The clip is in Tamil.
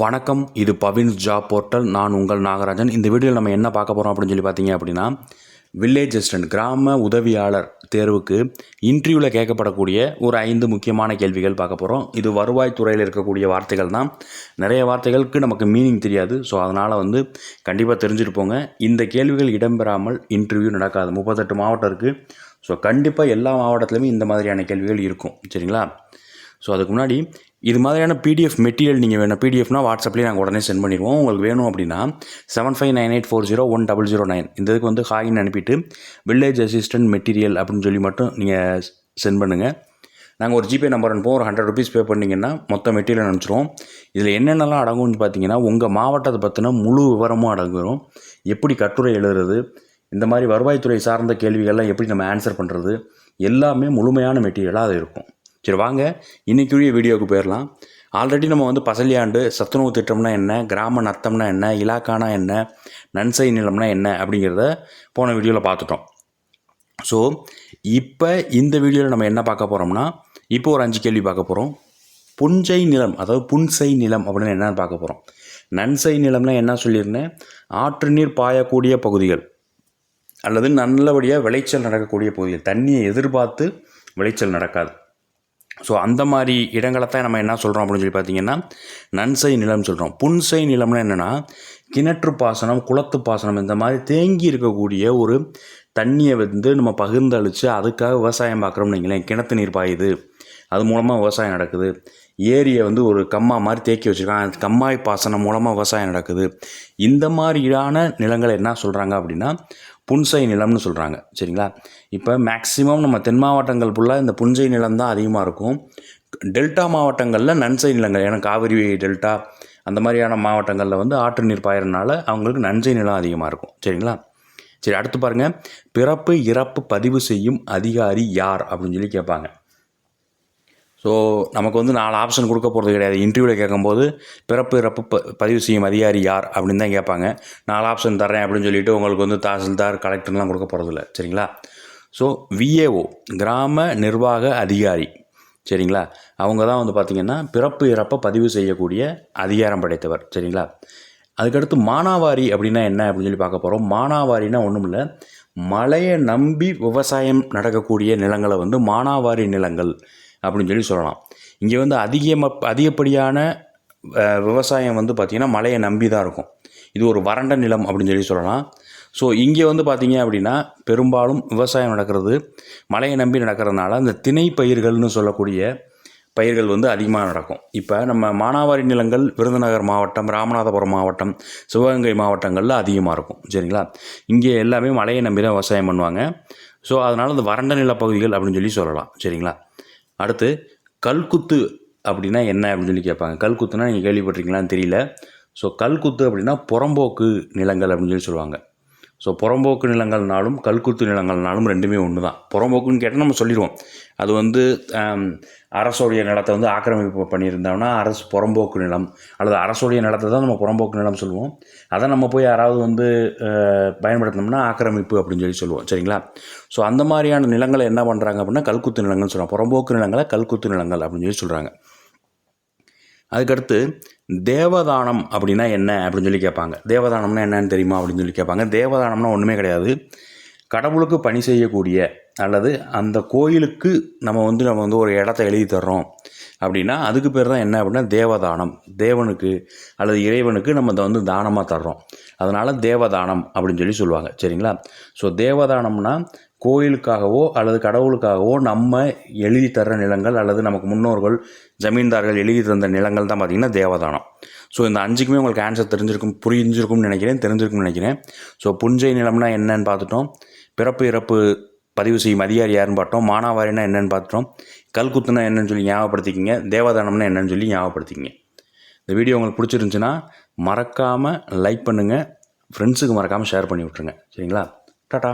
வணக்கம் இது பவின்ஸ் ஜாப் போர்ட்டல். நான் உங்கள் நாகராஜன். இந்த வீடியோவில் நம்ம என்ன பார்க்க போகிறோம் அப்படின்னு சொல்லி பார்த்தீங்க அப்படின்னா வில்லேஜ் அசிஸ்டன்ட் கிராம உதவியாளர் தேர்வுக்கு இன்டர்வியூவில் கேட்கப்படக்கூடிய ஒரு ஐந்து முக்கியமான கேள்விகள் பார்க்க போகிறோம் இது வருவாய்த்துறையில் இருக்கக்கூடிய வார்த்தைகள் தான். நிறைய வார்த்தைகளுக்கு நமக்கு மீனிங் தெரியாது. ஸோ அதனால் வந்து கண்டிப்பாக தெரிஞ்சுட்டு போங்க. இந்த கேள்விகள் இடம்பெறாமல் இன்டர்வியூ நடக்காது. முப்பத்தெட்டு மாவட்டம் இருக்குது ஸோ கண்டிப்பாக எல்லா மாவட்டத்துலையுமே இந்த மாதிரியான கேள்விகள் இருக்கும். சரிங்களா? ஸோ அதுக்கு முன்னாடி இது மாதிரியான பிடிஎஃப் மெட்டீரியல் நீங்கள் வேணும் பிடிஎஃப்னா வாட்ஸ்அப்லேயே நாங்கள் உடனே சென்ட் பண்ணிடுவோம். உங்களுக்கு வேணும் அப்படின்னா seven five nine eight four zero one double zero nine இந்த இதுக்கு வந்து ஹாயின்னு அனுப்பிட்டு வில்லேஜ் அசிஸ்டன்ட் மெட்டீரியல் அப்படின்னு சொல்லி மட்டும் நீங்கள் சென்ட் பண்ணுங்கள் நாங்கள் ஒரு ஜிபே நம்பர் அனுப்புவோம். ஒரு ஹண்ட்ரட் ருபீஸ் பே பண்ணிங்கன்னா மொத்த மெட்டீரியல் அனுப்பிச்சிருவோம். இதில் என்னென்னலாம் அடங்கும்னு பார்த்தீங்கன்னா உங்கள் மாவட்டத்தை பற்றின முழு விவரமும் அடங்குகிறோம் எப்படி கட்டுரை எழுதுறது இந்த மாதிரி வருவாய்த்துறை சார்ந்த கேள்விகள்லாம் எப்படி நம்ம ஆன்சர் பண்ணுறது எல்லாமே முழுமையான மெட்டீரியலாக அது இருக்கும். சரி வாங்க. இன்றைக்குரிய வீடியோவுக்கு போயிடலாம். ஆல்ரெடி நம்ம வந்து பசலியாண்டு சத்துணவு திட்டம்னா என்ன கிராம நத்தம்னா என்ன இலாக்கானா என்ன நன்சை நிலம்னா என்ன அப்படிங்கிறத போன வீடியோவில் பார்த்துட்டோம். ஸோ இப்போ இந்த வீடியோவில் நம்ம என்ன பார்க்க போகிறோம்னா இப்போ ஒரு அஞ்சு கேள்வி பார்க்க போகிறோம் புஞ்சை நிலம் அதாவது புன்சை நிலம் அப்படின்னு என்னன்னு பார்க்க போகிறோம் நன்சை நிலம்னா என்ன சொல்லியிருந்தேன்? ஆற்று நீர் பாயக்கூடிய பகுதிகள் அல்லது நல்லபடியாக விளைச்சல் நடக்கக்கூடிய பகுதிகள். தண்ணியை எதிர்பார்த்து விளைச்சல் நடக்காது. ஸோ அந்த மாதிரி இடங்களை தான் நம்ம என்ன சொல்கிறோம் அப்படின்னு சொல்லி பார்த்தீங்கன்னா நன்சை நிலம் சொல்கிறோம் புன்சை நிலம்னா என்னென்னா கிணற்று பாசனம் குளத்து பாசனம் இந்த மாதிரி தேங்கி இருக்கக்கூடிய ஒரு தண்ணியை வந்து நம்ம பகிர்ந்தளித்து அதுக்காக விவசாயம் பார்க்குறோம்னு வைங்களேன். கிணத்து நீர் பாயுது. அது மூலமாக விவசாயம் நடக்குது. ஏரியை வந்து ஒரு கம்மா மாதிரி தேக்கி வச்சுருக்காங்க. கம்மாய் பாசனம் மூலமாக விவசாயம் நடக்குது. இந்த மாதிரியான நிலங்களை என்ன சொல்கிறாங்க அப்படின்னா புன்சை நிலம்னு சொல்கிறாங்க சரிங்களா? இப்போ மேக்ஸிமம் நம்ம தென் மாவட்டங்கள் ஃபுல்லாக இந்த புன்சை நிலம் தான் அதிகமாக இருக்கும். டெல்டா மாவட்டங்களில் நன்சை நிலங்கள் ஏன்னா காவிரி டெல்டா அந்த மாதிரியான மாவட்டங்களில் வந்து ஆற்று நீர் பாயறதுனால அவங்களுக்கு நன்சை நிலம் அதிகமாக இருக்கும். சரிங்களா? சரி அடுத்து பாருங்கள் பிறப்பு இறப்பு பதிவு செய்யும் அதிகாரி யார்? அப்படின்னு சொல்லி கேட்பாங்க. ஸோ நமக்கு வந்து நாலு ஆப்ஷன் கொடுக்க போகிறது கிடையாது. இன்டர்வியூவில் கேட்கும்போது பிறப்பு இறப்பு ப பதிவு செய்யும் அதிகாரி யார்? அப்படின்னு தான் கேட்பாங்க. நாலு ஆப்ஷன் தரேன் அப்படின்னு சொல்லிட்டு உங்களுக்கு வந்து தாசில்தார் கலெக்டர்லாம் கொடுக்க போகிறதில்ல சரிங்களா? ஸோ விஏஓ கிராம நிர்வாக அதிகாரி. சரிங்களா? அவங்க தான் வந்து பார்த்திங்கன்னா பிறப்பு இறப்பை பதிவு செய்யக்கூடிய அதிகாரம் படைத்தவர். சரிங்களா? அதுக்கடுத்து மானாவாரி அப்படின்னா என்ன அப்படின்னு சொல்லி பார்க்க போகிறோம் மானாவாரினா ஒன்றும் இல்லை. மழையை நம்பி விவசாயம் நடக்கக்கூடிய நிலங்களை வந்து மானாவாரி நிலங்கள் அப்படின்னு சொல்லி சொல்லலாம். இங்கே வந்து அதிகம அதிகப்படியான விவசாயம் வந்து பார்த்திங்கன்னா மழையை நம்பி தான் இருக்கும். இது ஒரு வறண்ட நிலம் அப்படின்னு சொல்லி சொல்லலாம். ஸோ இங்கே வந்து பார்த்திங்க அப்படின்னா பெரும்பாலும் விவசாயம் நடக்கிறது மழையை நம்பி நடக்கிறதுனால அந்த திணை பயிர்கள்னு சொல்லக்கூடிய பயிர்கள் வந்து அதிகமாக நடக்கும். இப்போ நம்ம மானாவாரி நிலங்கள் விருதுநகர் மாவட்டம் ராமநாதபுரம் மாவட்டம் சிவகங்கை மாவட்டங்களில் அதிகமாக இருக்கும். சரிங்களா? இங்கே எல்லாமே மழையை நம்பி தான் விவசாயம் பண்ணுவாங்க. ஸோ அதனால் இந்த வறண்ட நிலப்பகுதிகள் அப்படின்னு சொல்லி சொல்லலாம். சரிங்களா? அடுத்து கல்குத்து அப்படின்னா என்ன அப்படின்னு சொல்லி கேட்பாங்க. கல்குத்துனா நீங்கள் கேள்விப்பட்டிருக்கீங்களான்னு தெரியல. ஸோ கல்குத்து அப்படின்னா புறம்போக்கு நிலங்கள் அப்படின்னு சொல்லி சொல்லுவாங்க. ஸோ புறம்போக்கு நிலங்கள்னாலும் கல்குத்து நிலங்கள்னாலும் ரெண்டுமே ஒன்று தான் புறம்போக்குன்னு கேட்டால் நம்ம சொல்லிடுவோம். அது வந்து அரசோடைய அரசுடைய நிலத்தை வந்து ஆக்கிரமிப்பு பண்ணியிருந்தோம்னா அரசு புறம்போக்கு நிலம் அல்லது அரசுடைய நிலத்தை தான் நம்ம புறம்போக்கு நிலம் சொல்லுவோம். அதை நம்ம போய் யாராவது வந்து பயன்படுத்தினோம்னா ஆக்கிரமிப்பு அப்படின்னு சொல்லி சொல்லுவோம். சரிங்களா? ஸோ அந்த மாதிரியான நிலங்களை என்ன பண்ணுறாங்க அப்படின்னா கல்குத்து நிலங்கள்னு சொல்கிறாங்க புறம்போக்கு நிலங்களை கல்குத்து நிலங்கள் அப்படின்னு சொல்லி சொல்கிறாங்க அதுக்கடுத்து தேவதானம் அப்படின்னா என்ன அப்படின்னு சொல்லி கேட்பாங்க. தேவதானம்னா என்னன்னு தெரியுமா அப்படின்னு சொல்லி கேட்பாங்க. தேவதானம்னா ஒன்றுமே கிடையாது. கடவுளுக்கு பணி செய்யக்கூடிய அல்லது அந்த கோயிலுக்கு நம்ம வந்து நம்ம வந்து ஒரு இடத்த எழுதி தர்றோம். அப்படின்னா அதுக்கு பேர் தான் என்ன அப்படின்னா தேவதானம். தேவனுக்கு அல்லது இறைவனுக்கு நம்ம அதை வந்து தானமாக தர்றோம். அதனால் தேவதானம் அப்படின்னு சொல்லி சொல்லுவாங்க. சரிங்களா? ஸோ தேவதானம்னா கோயிலுக்காகவோ அல்லது கடவுளுக்காகவோ நம்ம எழுதி தர்ற நிலங்கள் அல்லது நமக்கு முன்னோர்கள் ஜமீன்தார்கள் எழுதி தந்த நிலங்கள் தான் பார்த்திங்கன்னா தேவதானம். ஸோ இந்த அஞ்சுக்குமே உங்களுக்கு ஆன்சர் தெரிஞ்சிருக்கும் புரிஞ்சிருக்கும்னு நினைக்கிறேன் தெரிஞ்சிருக்கும்னு நினைக்கிறேன். ஸோ புஞ்சை நிலம்னா என்னன்னு பார்த்துட்டோம். பிறப்பு இறப்பு பதிவு செய்யும் அதிகாரி யாருன்னு பார்த்தோம். மானாவாரினா என்னன்னு பார்த்துட்டோம். கல்குத்துனா என்னன்னு சொல்லி ஞாபகப்படுத்திக்கிங்க தேவதானம்னா என்னன்னு சொல்லி ஞாபகப்படுத்திக்கிங்க. இந்த வீடியோ உங்களுக்கு பிடிச்சிருந்துச்சுன்னா மறக்காமல் லைக் பண்ணுங்கள் ஃப்ரெண்ட்ஸுக்கு மறக்காமல் ஷேர் பண்ணி விட்ருங்க சரிங்களா? டாட்டா